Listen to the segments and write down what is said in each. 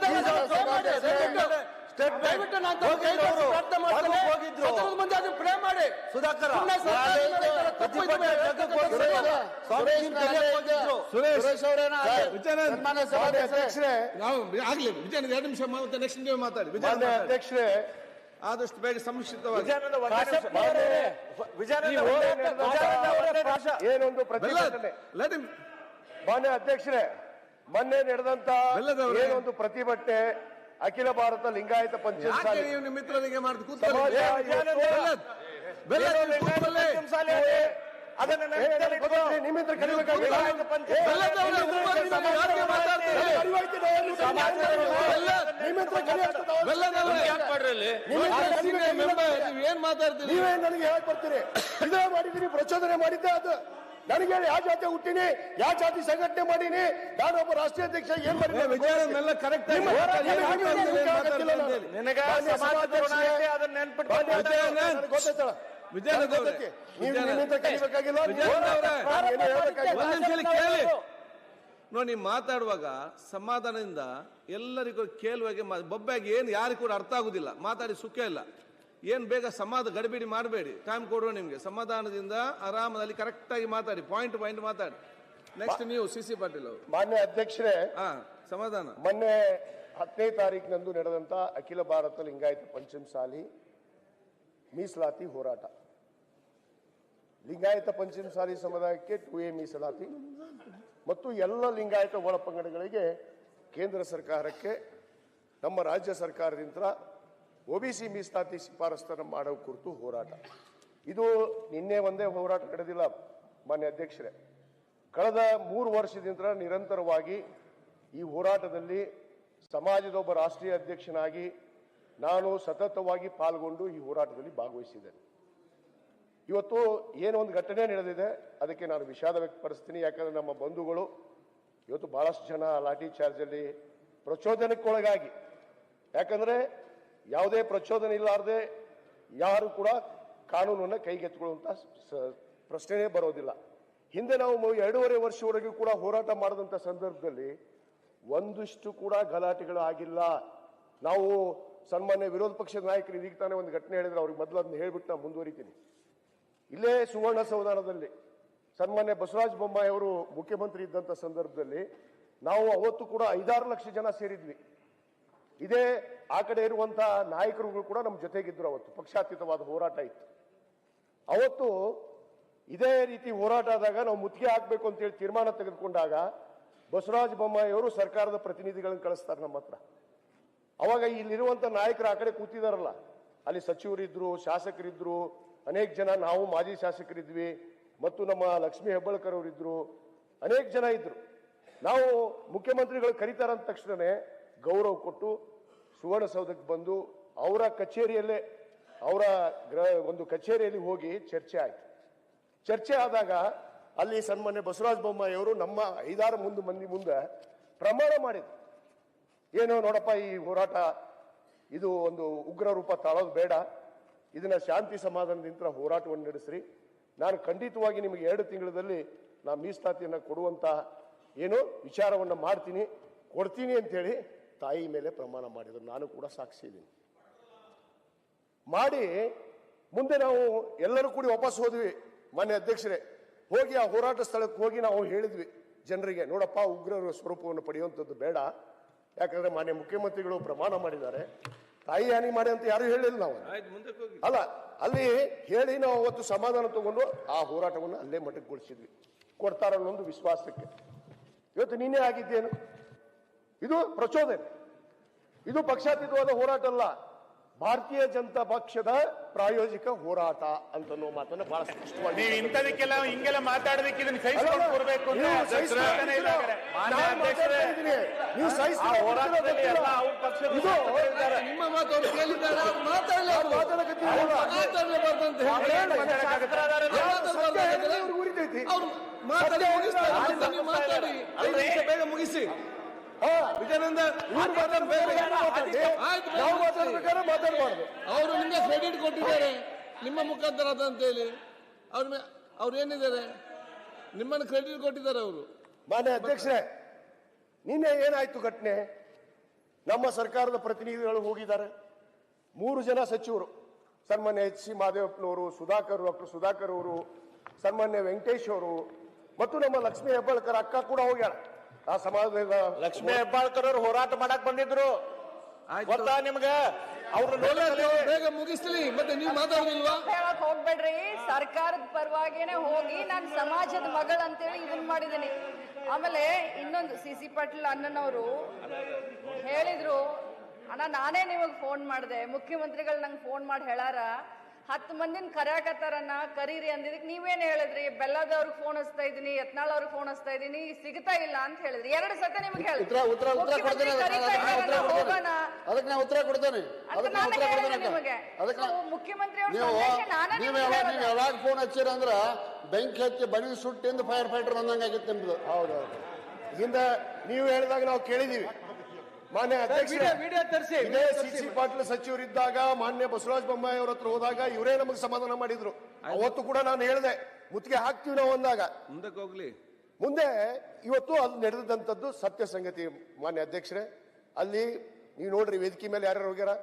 ದಯವಿಟ್ಟು ಮಾಡಿ. ನಾನು. ಪ್ರಾರ್ಥನೆ ಮಾಡ್ತೇನೆ. ಸದನದ ಮುಂದೆ ಅದನ್ನ ಸುಧಾಕರ. ಸುರೇಶ್ ಅವರೇನ ಸಭಾಧ್ಯಕ್ಷರೇ. ನಾವು ಆಗಲಿ ವಿಜಯನಂದ್ ಎರಡು ನಿಮಿಷ ಮತ್ತೆ ನೆಕ್ಸ್ಟ್ ನೀವು ಮಾತಾಡಿ. ವಿಜಯ ಅಧ್ಯಕ್ಷರೇ. ಆದಷ್ಟು ಬೇಗ ಸಂಶಿತವಾಗಿ. ಏನೊಂದು ಪ್ರತಿಭಟನೆ. ಮಾನ್ಯ ಅಧ್ಯಕ್ಷರೇ. ಮೊನ್ನೆ ನಡೆದಂತ ಒಂದು ಏನೊಂದು ಪ್ರತಿಭಟನೆ ಅಖಿಲ ಭಾರತ ಲಿಂಗಾಯತ ಯಾಕೆ ಪಂಚಾಯತ್ ನೀವು ನಿಮ್ಮ ಮಿತ್ರರಿಗೆ ಏನು. ನಿಮ್ಮಿಂದ ಮಾತಾಡ್ತೀರಿ? ನೀವೇ ನನಗೆ ಹೇಳಕ್ ಬರ್ತೀರಿ ಇದೇ ಮಾಡಿದೀರಿ ಪ್ರಚೋದನೆ ಮಾಡಿದ್ದೆ ಅದು. ನನಗೆ ಹೇಳಿ ಯಾವ ಜಾತಿ ಹುಟ್ಟಿನಿ ಯಾವ ಜಾತಿ ಸಂಘಟನೆ ಮಾಡೀನಿ ನಾನೊಬ್ಬ ರಾಷ್ಟ್ರೀಯ ಅಧ್ಯಕ್ಷ ಏನ್ ಮಾಡಿದ್ದೀನಿ ನಾನು. ನಾನು ನೋಡಿ ನೀವು ಮಾತಾಡುವಾಗ ಸಮಾಧಾನದಿಂದ ಎಲ್ಲರಿಗೂ ಕೇಳುವಾಗೆ ಬೊಬ್ಬೆಗೆ ಬೊಬ್ಬೆಯಾಗಿ ಏನು ಯಾರಿಗೂ ಕೂಡ ಅರ್ಥ ಆಗುದಿಲ್ಲ. ಮಾತಾಡಿ ಸುಖ ಇಲ್ಲ. ಏನ್ ಬೇಗ ಸಮಾಧ ಗಡಿಬಿಡಿ ಮಾಡಬೇಡಿ. ಟೈಮ್ ಕೊಡುವ ನಿಮಗೆ. ಸಮಾಧಾನದಿಂದ ಆರಾಮದಲ್ಲಿ ಕರೆಕ್ಟಾಗಿ ಮಾತಾಡಿ. ಪಾಯಿಂಟ್ ಪಾಯಿಂಟ್ ಮಾತಾಡಿ. ನೆಕ್ಸ್ಟ್ ನೀವು ಸಿ ಸಿ ಪಾಟೀಲ್ ಅವರು. ಮಾನ್ಯ ಅಧ್ಯಕ್ಷರೇ ಹಾ ಸಮಾಧಾನ. ಮೊನ್ನೆ ಹತ್ತನೇ ತಾರೀಕಿನಂದು ನಡೆದಂತ ಅಖಿಲ ಭಾರತ ಲಿಂಗಾಯತ ಪಂಚಮಸಾಲಿ ಮೀಸಲಾತಿ ಹೋರಾಟ. ಲಿಂಗಾಯತ ಪಂಚಮಸಾಲಿ ಸಮುದಾಯಕ್ಕೆ ಟು ಎ ಮೀಸಲಾತಿ ಮತ್ತು ಎಲ್ಲ ಲಿಂಗಾಯತ ಒಳಪಂಗಡಗಳಿಗೆ ಕೇಂದ್ರ ಸರ್ಕಾರಕ್ಕೆ ನಮ್ಮ ರಾಜ್ಯ ಸರ್ಕಾರದಿಂದ ಒಬಿಸಿ ಮೀಸಲಾತಿ ಶಿಫಾರಸ್ತನ್ನು ಮಾಡೋ ಕುರಿತು ಹೋರಾಟ. ಇದು ನಿನ್ನೆ ಒಂದೇ ಹೋರಾಟ ನಡೆದಿಲ್ಲ, ಮಾನ್ಯ ಅಧ್ಯಕ್ಷರೇ. ಕಳೆದ ಮೂರು ವರ್ಷದಿಂದ ನಿರಂತರವಾಗಿ ಈ ಹೋರಾಟದಲ್ಲಿ ಸಮಾಜದ ಒಬ್ಬ ರಾಷ್ಟ್ರೀಯ ಅಧ್ಯಕ್ಷನಾಗಿ ನಾನು ಸತತವಾಗಿ ಪಾಲ್ಗೊಂಡು ಈ ಹೋರಾಟದಲ್ಲಿ ಭಾಗವಹಿಸಿದ್ದೇನೆ. ಇವತ್ತು ಏನೋ ಒಂದು ಘಟನೆ ನಡೆದಿದೆ, ಅದಕ್ಕೆ ನಾನು ವಿಷಾದ ವ್ಯಕ್ತಪಡಿಸ್ತೀನಿ. ಯಾಕಂದರೆ ನಮ್ಮ ಬಂಧುಗಳು ಇವತ್ತು ಭಾಳಷ್ಟು ಜನ ಲಾಠಿ ಚಾರ್ಜಲ್ಲಿ ಪ್ರಚೋದನಕ್ಕೊಳಗಾಗಿ. ಯಾಕಂದ್ರೆ ಯಾವುದೇ ಪ್ರಚೋದನೆ ಇಲ್ಲಾರದೆ ಯಾರು ಕೂಡ ಕಾನೂನನ್ನು ಕೈಗೆತ್ತಿಕೊಳ್ಳುವಂತಹ ಪ್ರಶ್ನೆಯೇ ಬರೋದಿಲ್ಲ. ಹಿಂದೆ ನಾವು ಎರಡೂವರೆ ವರ್ಷವರೆಗೂ ಕೂಡ ಹೋರಾಟ ಮಾಡಿದಂಥ ಸಂದರ್ಭದಲ್ಲಿ ಒಂದಿಷ್ಟು ಕೂಡ ಗಲಾಟೆಗಳು ಆಗಿಲ್ಲ. ನಾವು ಸನ್ಮಾನ್ಯ ವಿರೋಧ ಪಕ್ಷದ ನಾಯಕರು ಇದೀಗ ತಾನೇ ಒಂದು ಘಟನೆ ಹೇಳಿದ್ರೆ, ಅವ್ರಿಗೆ ಮೊದಲು ಅದನ್ನ ಹೇಳ್ಬಿಟ್ಟು ನಾನು ಮುಂದುವರಿತೀನಿ. ಇಲ್ಲೇ ಸುವರ್ಣ ಸೌಧಾನದಲ್ಲಿ ಸನ್ಮಾನ್ಯ ಬಸವರಾಜ ಬೊಮ್ಮಾಯಿ ಅವರು ಮುಖ್ಯಮಂತ್ರಿ ಇದ್ದಂಥ ಸಂದರ್ಭದಲ್ಲಿ ನಾವು ಅವತ್ತು ಕೂಡ ಐದಾರು ಲಕ್ಷ ಜನ ಸೇರಿದ್ವಿ. ಇದೇ ಆ ಕಡೆ ಇರುವಂತಹ ನಾಯಕರುಗಳು ಕೂಡ ನಮ್ಮ ಜೊತೆಗಿದ್ರು ಅವತ್ತು. ಪಕ್ಷಾತೀತವಾದ ಹೋರಾಟ ಇತ್ತು. ಅವತ್ತು ಇದೇ ರೀತಿ ಹೋರಾಟ ಆದಾಗ ನಾವು ಮುತ್ತಿಗೆ ಹಾಕಬೇಕು ಅಂತೇಳಿ ತೀರ್ಮಾನ ತೆಗೆದುಕೊಂಡಾಗ ಬಸವರಾಜ ಬೊಮ್ಮಾಯಿ ಅವರು ಸರ್ಕಾರದ ಪ್ರತಿನಿಧಿಗಳನ್ನು ಕಳಿಸ್ತಾರೆ ನಮ್ಮ ಹತ್ರ. ಅವಾಗ ಇಲ್ಲಿರುವಂತ ನಾಯಕರು ಆ ಕಡೆ ಕೂತಿದಾರಲ್ಲ. ಅಲ್ಲಿ ಸಚಿವರಿದ್ರು ಶಾಸಕರಿದ್ರು ಅನೇಕ ಜನ ನಾವು ಮಾಜಿ ಶಾಸಕರಿದ್ವಿ ಮತ್ತು ನಮ್ಮ ಲಕ್ಷ್ಮೀ ಹೆಬ್ಬಳ್ಕರ್ ಅವರಿದ್ರು ಅನೇಕ ಜನ ಇದ್ರು. ನಾವು ಮುಖ್ಯಮಂತ್ರಿಗಳು ಕರೀತಾರಂದ ತಕ್ಷಣನೇ ಗೌರವ ಕೊಟ್ಟು ಸುವರ್ಣಸೌಧಕ್ಕೆ ಬಂದು ಅವರ ಕಚೇರಿಯಲ್ಲೇ, ಅವರ ಒಂದು ಕಚೇರಿಯಲ್ಲಿ ಹೋಗಿ ಚರ್ಚೆ ಆಯಿತು. ಚರ್ಚೆ ಆದಾಗ ಅಲ್ಲಿ ಸನ್ಮಾನ್ಯ ಬಸವರಾಜ ಬೊಮ್ಮಾಯಿಯವರು ನಮ್ಮ ಐದಾರು ಮುಂದೆ ಮಂದಿ ಮುಂದೆ ಪ್ರಮಾಣ ಮಾಡಿದ್ರು. ಏನು ನೋಡಪ್ಪ, ಈ ಹೋರಾಟ, ಇದು ಒಂದು ಉಗ್ರ ರೂಪ ತಾಳೋದು ಬೇಡ. ಇದನ್ನ ಶಾಂತಿ ಸಮಾಧಾನದಿಂದ ಹೋರಾಟವನ್ನು ನಡೆಸ್ರಿ. ನಾನು ಖಂಡಿತವಾಗಿ ನಿಮಗೆ ಎರಡು ತಿಂಗಳಲ್ಲಿ ನಾ ಮೀಸಲಾತಿಯನ್ನು ಕೊಡುವಂತಹ ಏನು ವಿಚಾರವನ್ನು ಮಾಡ್ತೀನಿ, ಕೊಡ್ತೀನಿ ಅಂತೇಳಿ ತಾಯಿ ಮೇಲೆ ಪ್ರಮಾಣ ಮಾಡಿದ್ರು. ನಾನು ಕೂಡ ಸಾಕ್ಷಿ ಇದ್ದೀನಿ. ಮಾಡಿ ಮುಂದೆ ನಾವು ಎಲ್ಲರೂ ಕೂಡಿ ವಾಪಸ್ ಹೋದ್ವಿ. ಮಾನ್ಯ ಅಧ್ಯಕ್ಷರೇ ಹೋಗಿ ಆ ಹೋರಾಟ ಸ್ಥಳಕ್ಕೆ ಹೋಗಿ ನಾವು ಹೇಳಿದ್ವಿ ಜನರಿಗೆ ನೋಡಪ್ಪ ಉಗ್ರರ ಸ್ವರೂಪವನ್ನು ಪಡೆಯುವಂಥದ್ದು ಬೇಡ. ಯಾಕಂದ್ರೆ ಮಾನ್ಯ ಮುಖ್ಯಮಂತ್ರಿಗಳು ಪ್ರಮಾಣ ಮಾಡಿದ್ದಾರೆ. ತಾಯಿ ಹಾನಿ ಮಾಡಿ ಅಂತ ಯಾರು ಹೇಳಿಲ್ಲ ನಾವು. ಅಲ್ಲ ಅಲ್ಲಿ ಹೇಳಿ ನಾವು ಅವತ್ತು ಸಮಾಧಾನ ತಗೊಂಡು ಆ ಹೋರಾಟವನ್ನು ಅಲ್ಲೇ ಮಟ್ಟಕ್ಕೊಳಿಸಿದ್ವಿ ಕೊಡ್ತಾರಲ್ಲೊಂದು ವಿಶ್ವಾಸಕ್ಕೆ. ಇವತ್ತು ನಿನ್ನೆ ಆಗಿದ್ದೇನು ಇದು ಪ್ರಚೋದನೆ. ಇದು ಪಕ್ಷಾತೀತವಾದ ಹೋರಾಟ ಅಲ್ಲ. ಭಾರತೀಯ ಜನತಾ ಪಕ್ಷದ ಪ್ರಾಯೋಜಿಕ ಹೋರಾಟ ಅಂತ ಮಾತನ್ನ ಬಹಳ ಸ್ಪಷ್ಟವಾಗಿ ನೀವು ಇಂಥದಕ್ಕೆಲ್ಲ ಹಿಂಗೆಲ್ಲ ಮಾತಾಡೋದಕ್ಕೆ ಇದನ್ನ ಸಹಿಸ್ಕೊಂಡು ಕೊಡ್ಬೇಕು ಇದು ನಿಮ್ಮ ಮಾತು ಅವ್ರು ಕೇಳಿದ್ದಾರೆ? ಮಾತಾಡಲೇಬಾರ್ದು ಅಂತ ಹೇಳಿ. ಅವ್ರು ಮಾತಾಡಿ ಬೇಗ ಮುಗಿಸಿ. ಹಾ, ವಿಜಯಾನಂದ ಇವ್ರು ಮಾತಾಡ್ಬೇಕಾದ್ರೆ ಯಾರು ಮಾತಾಡ್ಲಿ? ಆಯ್ತು, ನಾವು ಮುಗಿಸಿ. ಮಾತಾಡ್ಬೇಕಾದ್ರೆ ಮಾತಾಡಬಾರ್ದು. ಅವರು ನಿಮಗೆ ಕ್ರೆಡಿಟ್ ಕೊಟ್ಟಿದ್ದಾರೆ. ನಿಮ್ಮ ಮುಖಾಂತರ ಅದಂತೇಳಿ ಅವ್ರ ಮೇ ಅವ್ರು ಏನಿದ್ದಾರೆ? ನಿಮ್ಮನ್ನು ಕ್ರೆಡಿಟ್ ಕೊಟ್ಟಿದ್ದಾರೆ ಅವರು. ಮಾನ್ಯ ಅಧ್ಯಕ್ಷರೇ ನಿನ್ನೆ ಏನಾಯ್ತು ಘಟನೆ? ನಮ್ಮ ಸರ್ಕಾರದ ಪ್ರತಿನಿಧಿಗಳು ಹೋಗಿದ್ದಾರೆ. ಮೂರು ಜನ ಸಚಿವರು ಸನ್ಮಾನ್ಯ ಎಚ್ ಸಿ ಮಾದೇವಪ್ಪನವರು ಸುಧಾಕರ್ ಡಾಕ್ಟರ್ ಸುಧಾಕರ್ ಅವರು ಸನ್ಮಾನ್ಯ ವೆಂಕಟೇಶ್ ಅವರು ಮತ್ತು ನಮ್ಮ ಲಕ್ಷ್ಮೀ ಹೆಬ್ಬಾಳ್ಕರ್ ಅಕ್ಕ ಕೂಡ ಹೋಗ್ಯಾರ ಆ ಸಮಾಜದ ಲಕ್ಷ್ಮೀ ಹೆಬ್ಬಾಳ್ಕರ್ ಅವ್ರು ಹೋರಾಟ ಮಾಡಕ್ ಬಂದಿದ್ರು. ಗೊತ್ತಾ ನಿಮ್ಗ? ಅವ್ರು ಬೇಗ ಮುಗಿಸ್ಲಿ. ಮತ್ತೆ ನೀವು ಮಾತಾಡೋದಿಲ್ವಾ? ಹೇಳಕ್ ಹೋಗ್ಬೇಡ್ರಿ. ಸರ್ಕಾರದ ಪರವಾಗಿನೇ ಹೋಗಿ ನಾನು ಸಮಾಜದ ಮಗಳು ಅಂತೇಳಿ ಇದನ್ನ ಮಾಡಿದ್ದೀನಿ ಆಮೇಲೆ ಇನ್ನೊಂದು ಸಿ ಸಿ ಪಾಟೀಲ್ ಅಣ್ಣನವರು ಹೇಳಿದ್ರು ಅಣ್ಣ ನಾನೇ ನಿಮಗೆ ಫೋನ್ ಮಾಡಿದೆ. ಮುಖ್ಯಮಂತ್ರಿಗಳು ನಂಗೆ ಫೋನ್ ಮಾಡಿ ಹೇಳಾರ. ಹತ್ತು ಮಂದಿನ ಕರ್ಯಾಕತ್ತಾರನ್ನ ಕರೀರಿ ಅಂದಿದ್ದಕ್ಕೆ ನೀವೇನು ಹೇಳಿದ್ರಿ? ಬೆಲ್ಲದವ್ರಿಗೆ ಫೋನ್ ಹಚ್ತಾ ಇದೀನಿ ಯತ್ನಾಳ್ ಅವ್ರಿಗೆ ಫೋನ್ ಹಚ್ತಾ ಇದೀನಿ ಸಿಗ್ತಾ ಇಲ್ಲ ಅಂತ ಹೇಳಿದ್ರಿ. ಎರಡು ಸತ ನಿಮ್ಗೆ ಉತ್ತರ ಉತ್ತರ ಉತ್ತರ ಕೊಡ್ತೇನೆ ಅದಕ್ಕೆ ನಾನು ಉತ್ತರ ಕೊಡ್ತೇನೆ. ನಾ- ಮುಖ್ಯಮಂತ್ರಿ ಅವ್ರ ನೀವು ನಾನೇ ನೀವು ಯಾವಾಗ ಫೋನ್ ಹಚ್ಚಿರ ಅಂದ್ರ ಬೆಂಕಿ ಹಚ್ಚಿ ಬನಿ ಸುಟ್ಟಿಂದ ಫೈರ್ ಫೈಟರ್ ಬಂದಂಗ ಆಗಿತ್ತು ನಿಮ್ದು. ಹೌದೌದು. ಹಿಂದೆ ನೀವು ಹೇಳಿದಾಗ ನಾವು ಕೇಳಿದೀವಿ. ಮಾನ್ಯ ವಿಡಿಯೋ ತರಿಸಿ ಇದೇ ಸಿ ಸಿ ಪಾಟೀಲ್ ಸಚಿವರಿದ್ದಾಗ ಮಾನ್ಯ ಬಸವರಾಜ ಬೊಮ್ಮಾಯಿ ಅವ್ರ ಹತ್ರ ಹೋದಾಗ ಇವರೇ ನಮಗೆ ಸಮಾಧಾನ ಮಾಡಿದ್ರು. ಅವತ್ತು ಕೂಡ ನಾನು ಹೇಳಿದೆ ಮುತ್ತಿಗೆ ಹಾಕ್ತೀವಿ ನಾವು ಅಂದಾಗ. ಮುಂದಕ್ಕೆ ಹೋಗ್ಲಿ. ಮುಂದೆ ಇವತ್ತು ಅದು ನಡೆದಂಥದ್ದು ಸತ್ಯ ಸಂಗತಿ ಮಾನ್ಯ ಅಧ್ಯಕ್ಷರೇ. ಅಲ್ಲಿ ನೀವು ನೋಡ್ರಿ ವೇದಿಕೆ ಮೇಲೆ ಯಾರ್ಯಾರು ಹೋಗ್ಯಾರ?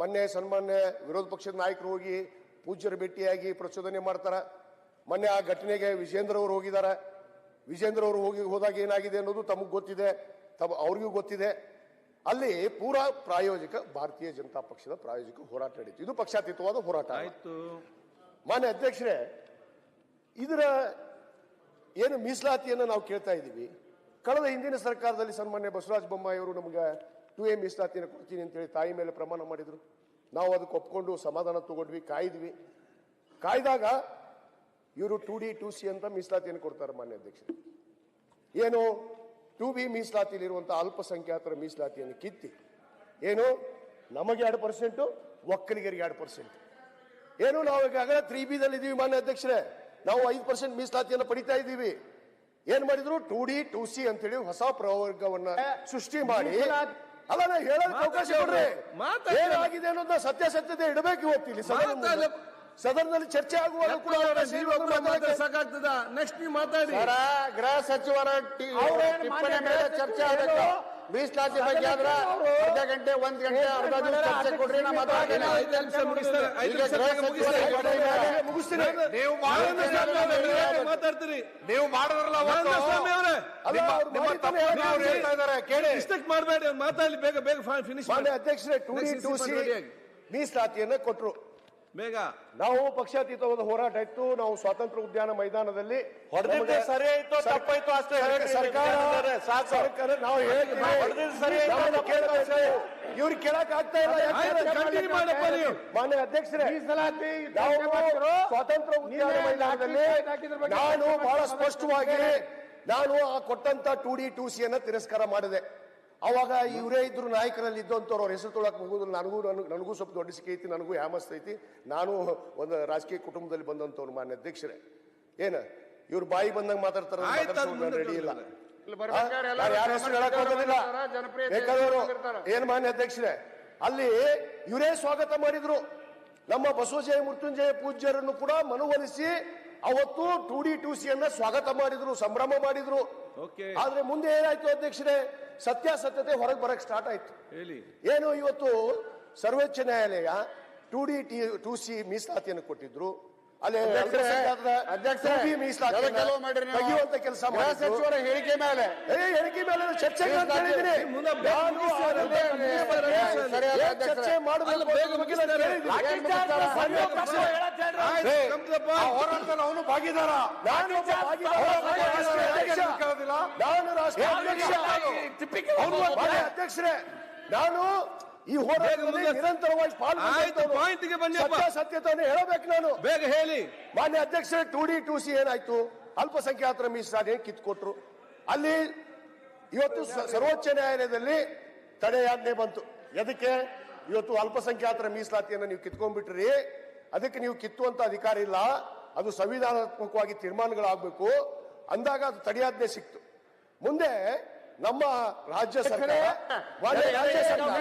ಮೊನ್ನೆ ಸನ್ಮಾನ್ಯ ವಿರೋಧ ಪಕ್ಷದ ನಾಯಕರು ಹೋಗಿ ಪೂಜ್ಯರು ಭೇಟಿಯಾಗಿ ಪ್ರಚೋದನೆ ಮಾಡ್ತಾರ. ಮೊನ್ನೆ ಆ ಘಟನೆಗೆ ವಿಜೇಂದ್ರ ಅವರು ಹೋಗಿದ್ದಾರೆ ವಿಜೇಂದ್ರ ಅವರು ಹೋಗಿ ಹೋದಾಗ ಏನಾಗಿದೆ ಅನ್ನೋದು ತಮಗೆ ಗೊತ್ತಿದೆ. ತಮ್ಮ ಅವ್ರಿಗೂ ಗೊತ್ತಿದೆ. ಅಲ್ಲಿ ಪೂರಾ ಪ್ರಾಯೋಜಕ ಭಾರತೀಯ ಜನತಾ ಪಕ್ಷದ ಪ್ರಾಯೋಜಕ ಹೋರಾಟ ನಡೀತು. ಇದು ಪಕ್ಷಾತೀತವಾದ ಹೋರಾಟ. ಆಯ್ತು. ಮಾನ್ಯ ಅಧ್ಯಕ್ಷರೇ ಇದರ ಏನು ಮೀಸಲಾತಿಯನ್ನು ನಾವು ಕೇಳ್ತಾ ಇದ್ದೀವಿ. ಕಳೆದ ಹಿಂದಿನ ಸರ್ಕಾರದಲ್ಲಿ ಸನ್ಮಾನ್ಯ ಬಸವರಾಜ ಬೊಮ್ಮಾಯಿ ಅವರು ನಮಗೆ ಟು ಎ ಮೀಸಲಾತಿಯನ್ನು ಕೊಡ್ತೀನಿ ಅಂತೇಳಿ ತಾಯಿ ಮೇಲೆ ಪ್ರಮಾಣ ಮಾಡಿದರು. ನಾವು ಅದಕ್ಕೆ ಒಪ್ಕೊಂಡು ಸಮಾಧಾನ ತಗೊಂಡ್ವಿ ಕಾಯ್ದ್ವಿ. ಕಾಯ್ದಾಗ ಇವರು ಟು ಡಿ ಟು ಸಿ ಅಂತ ಮೀಸಲಾತಿಯನ್ನು ಕೊಡ್ತಾರೆ ಮಾನ್ಯ ಅಧ್ಯಕ್ಷರು. ಏನು? ಟು ಬಿ ಮೀಸಲಾತಿಲಿರುವಂತಹ ಅಲ್ಪಸಂಖ್ಯಾತರ ಮೀಸಲಾತಿಯನ್ನು ಕಿತ್ತಿ. ಏನು? ನಮಗೆ ಎರಡು ಪರ್ಸೆಂಟು ಒಕ್ಕಲಿಗರಿಗೆ ಎರಡು ಪರ್ಸೆಂಟ್. ಏನು? ನಾವು ಈಗಾಗಲೇ ತ್ರೀ ಬಿ ದಲ್ಲಿ ಇದೀವಿ ಮಾನ್ಯ ಅಧ್ಯಕ್ಷರೇ. ನಾವು ಐದು ಪರ್ಸೆಂಟ್ ಮೀಸಲಾತಿಯನ್ನು ಪಡಿತಾ ಇದ್ದೀವಿ. ಏನ್ ಮಾಡಿದ್ರು? ಟು ಡಿ ಟು ಸಿ ಅಂತೇಳಿ ಹೊಸ ಪ್ರವರ್ಗವನ್ನ ಸೃಷ್ಟಿ ಮಾಡಿ. ಅಲ್ಲ ನಾ ಹೇಳೋದಕ್ಕೆ ಅವಕಾಶ ಕೊಡ್ರಿ. ಏನಾಗಿದೆ ಅನ್ನೋದನ್ನ ಸತ್ಯಾಸತ್ಯತೆ ಇಡಬೇಕು ಇವತ್ತು ಸದನದಲ್ಲಿ ಚರ್ಚೆ ಆಗುವಾಗ ಕೂಡ ಸಾಕಾಗ್ತದ? ನೆಕ್ಸ್ಟ್ ನೀವು ಮಾತಾಡಿ. ಗೃಹ ಸಚಿವರ ಟಿಪ್ಪಣಿ ಮೇಲೆ ಚರ್ಚೆ ಆಗಬೇಕು ಮೀಸಲಾತಿ ಬಗ್ಗೆ ಆದ್ರ ಅರ್ಧ ಗಂಟೆ ಒಂದ್ ಗಂಟೆ ಅರ್ಧ ದಿವಸ ಚರ್ಚೆ ಕೊಡ್ರಿ ನಾ ಮಾತಾಡ್ತೇನೆ ನೀವು ಮಾತಾಡ್ತೀರಿ. ನೀವು ಮಾಡಿದ್ರಲ್ಲ. ಹೇಳ್ತಾ ಇದಾರೆ ಕೇಳಿ. ಮಿಸ್ಟೇಕ್ ಮಾಡಬೇಡಿ. ಮಾತಾಡಲಿ. ಬೇಗ ಬೇಗ ಫಿನಿಶ್ ಮಾಡಿ. ಅಧ್ಯಕ್ಷರೇ ಟು ಸಿ ಮೀಸಲಾತಿಯನ್ನ ಕೊಟ್ರು. ಬೇಗ. ನಾವು ಪಕ್ಷಾತೀತವಾದ ಹೋರಾಟ ಇತ್ತು. ನಾವು ಸ್ವಾತಂತ್ರ್ಯ ಉದ್ಯಾನ ಮೈದಾನದಲ್ಲಿ ಹೊಡೆದಿದ್ದೆ ಸರಿ ಆಯ್ತು ತಪ್ಪಾಯ್ತು ಅಷ್ಟೇ ಸರ್ಕಾರ ಸಾಕು. ಸರ್ಕಾರ ನಾವು ಹೊಡೆದಿದ್ದು ಸರಿ ಆಯ್ತು, ಕೇಳ್ತಾ ಆಯ್ತು. ಇವ್ರು ಕೇಳಕ್ ಆಗ್ತಾ ಇಲ್ಲ. ಯಾಕೆ ಆಯ್ತು, ಕೇಳಕ್ continue ಮಾಡಪ್ಪ ಆಗ್ತಾ ಇಲ್ಲ? ನೀವು. ಮಾನ್ಯ ಅಧ್ಯಕ್ಷರೇ ನಾವು ಸ್ವಾತಂತ್ರ್ಯ ಉದ್ಯಾನ ಮೈದಾನದಲ್ಲಿ ನಾನು ಬಹಳ ಸ್ಪಷ್ಟವಾಗಿ ನಾನು ಆ ಕೊಟ್ಟಂತ ಟೂ ಡಿ ಟೂ ಸಿ ಅನ್ನ ತಿರಸ್ಕಾರ ಮಾಡಿದೆ. ಅವಾಗ ಇವರೇ ಇದ್ರು ನಾಯಕರಲ್ಲಿ ಇದ್ದಂಥವ್ರು ಅವ್ರ ಹೆಸರು ತೊಳಕ್ ಮುಗುದಿಲ್ಲ ನನಗೂ ನನಗೂ ನನಗೂ ಸ್ವಲ್ಪ ದೊಡ್ಡ ಸಿಕ್ಕೈತಿ ನನಗೂ ಹ್ಯಾಮಸ್ತೈತಿ ನಾನು ಒಂದು ರಾಜಕೀಯ ಕುಟುಂಬದಲ್ಲಿ ಬಂದಂಥವ್ರು ಮಾನ್ಯ ಅಧ್ಯಕ್ಷರೇ. ಏನ? ಇವ್ರು ಬಾಯಿ ಬಂದಂಗೆ ಮಾತಾಡ್ತಾರೆ ರೆಡಿ ಇಲ್ಲ. ಯಾರ ಹೆಸರು ಹೇಳಕ್ ಹೋಗೋದಿಲ್ಲ. ಬೇಕಾದವರು ಏನ್ ಮಾನ್ಯ ಅಧ್ಯಕ್ಷರೇ? ಅಲ್ಲಿ ಇವರೇ ಸ್ವಾಗತ ಮಾಡಿದ್ರು. ನಮ್ಮ ಬಸವಜಯ ಮೃತ್ಯುಂಜಯ ಪೂಜ್ಯರನ್ನು ಕೂಡ ಮನವೊಲಿಸಿ ಅವತ್ತು ಟು ಡಿ ಟು ಸಿ ಅನ್ನ ಸ್ವಾಗತ ಮಾಡಿದ್ರು ಸಂಭ್ರಮ ಮಾಡಿದ್ರು. ಆದ್ರೆ ಮುಂದೆ ಏನಾಯ್ತು ಅಧ್ಯಕ್ಷರೇ? ಸತ್ಯಾಸತ್ಯತೆ ಹೊರಗೆ ಬರಕ್ ಸ್ಟಾರ್ಟ್ ಆಯ್ತು. ಹೇಳಿ. ಏನು ಇವತ್ತು ಸರ್ವೋಚ್ಚ ನ್ಯಾಯಾಲಯ to D T to C ಮೀಸಲಾತಿಯನ್ನು ಕೊಟ್ಟಿದ್ರು. ಅಲ್ಲಿ ಅಲ್ಪಸಂಖ್ಯಾತರ ಅಧ್ಯಕ್ಷರೇ, 2B ಮೀಸಲಾತಿಯನ್ನ ಎದಕ್ಕೆಲ್ಲೋ ಮಾಡಿರಿ ನೀವು? ತೆಗೆಯುವಂತ ಕೆಲಸ. ಸಚಿವರ ಹೇಳಿಕೆ ಮೇಲೆ. ಏ, ಹೇಳಿಕೆ ಮೇಲೆ. ಚರ್ಚೆ ಹೋರಾಟದಲ್ಲಿ ಅವನು ಭಾಗಿದಾರ. ನಾನು ಅಧ್ಯಕ್ಷ. ನಾನು ರಾಷ್ಟ್ರೀಯ ಅಧ್ಯಕ್ಷ. ಅವ್ರು ಅಧ್ಯಕ್ಷರೇ. ನಾನು ಈ ಹೋರಾಟದಲ್ಲಿ ನಿರಂತರವಾಗಿ. ಸತ್ಯಾಸತ್ಯತೆಯನ್ನು ಹೇಳಬೇಕು ನಾನು. ಬೇಗ ಹೇಳಿ. ಮಾನ್ಯ ಅಧ್ಯಕ್ಷ ಟು ಡಿ ಟೂ ಸಿ ಏನಾಯ್ತು? ಅಲ್ಪಸಂಖ್ಯಾತರ ಮೀಸಲಾತಿ ಕಿತ್ಕೊಟ್ರು ಅಲ್ಲಿ ಇವತ್ತು ಸರ್ವೋಚ್ಚ ನ್ಯಾಯಾಲಯದಲ್ಲಿ ತಡೆಯಾಜ್ಞೆ ಬಂತು. ಎದಕ್ಕೆ? ಇವತ್ತು ಅಲ್ಪಸಂಖ್ಯಾತರ ಮೀಸಲಾತಿಯನ್ನು ನೀವು ಕಿತ್ಕೊಂಡ್ಬಿಟ್ರಿ. ಅದಕ್ಕೆ ನೀವು ಕಿತ್ತುವಂತ ಅಧಿಕಾರ ಇಲ್ಲ. ಅದು ಸಂವಿಧಾನಾತ್ಮಕವಾಗಿ ತೀರ್ಮಾನಗಳಾಗಬೇಕು. ಅಂದಾಗ ಅದು ತಡೆಯಾಜ್ಞೆ ಸಿಕ್ತು. ಮುಂದೆ ನಮ್ಮ ರಾಜ್ಯ ಸರ್ಕಾರ ರಾಜ್ಯ ಸರ್ಕಾರ